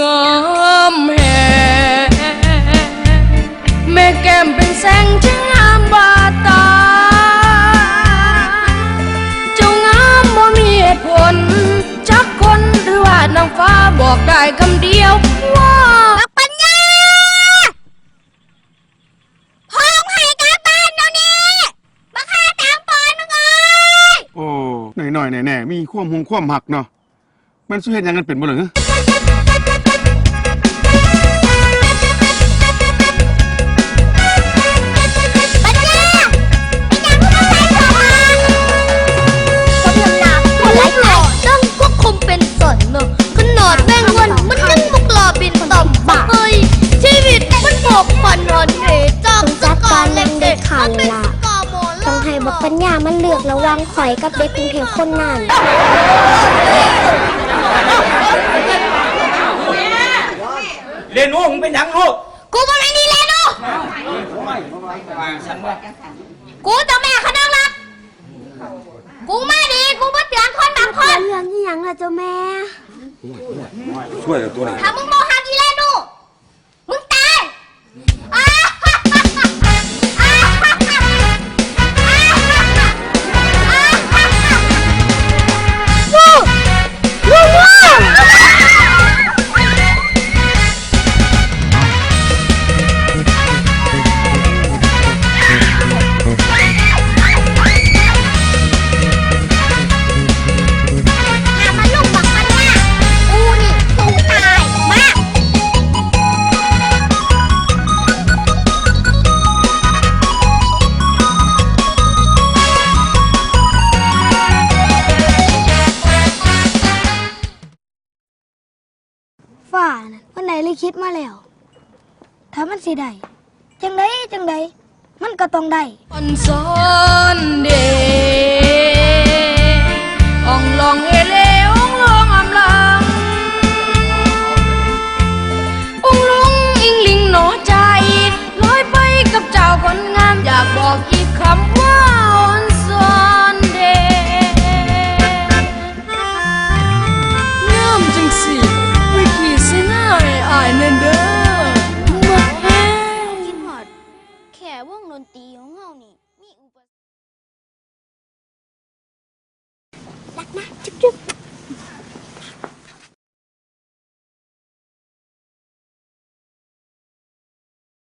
งามแห่แม่แก้มเป็นแสงช่างงามบาดตา เจ้างามบ่มีเหตุผลจักคนหรือว่านางฟ้าบอกได้คำเดียวว่าปัญญาพองให้กับบ้านเดี๋ยวนี้บักฆ่าตาปอนมึงเอ้ย โอ้หน่อยๆแน่ๆมีความหงความหักเนาะมันสุเหตุยังกันเป็นบ่หรือ เด็กมันเป็นกอโมลต้องให้บักปัญญามันเลือกระหวังข่อยกับเด็กกรุงเทพคนนั้น เรียนรู้มึงเป็นหยังลูกกูบ่ไม่นี่เลยนูกูเจ้าแม่ขนองรัก กูมาดี กูบ่เตือนคนบางคน เรื่องที่ยังล่ะเจ้าแม่ ช่วยตัวนี้ ถ้ามึงโมห ฝ่านะวันไหนเลยคิดมาแล้วถ้ามันสิได้จังไดจังไดมันก็ต้องได้อ่อนซ้อนเดอ่องลองเอเลองลองอำลังองลงอิงลิงหนอใจลอยไปกับเจ้าคนงามอยากบอกอีกคำ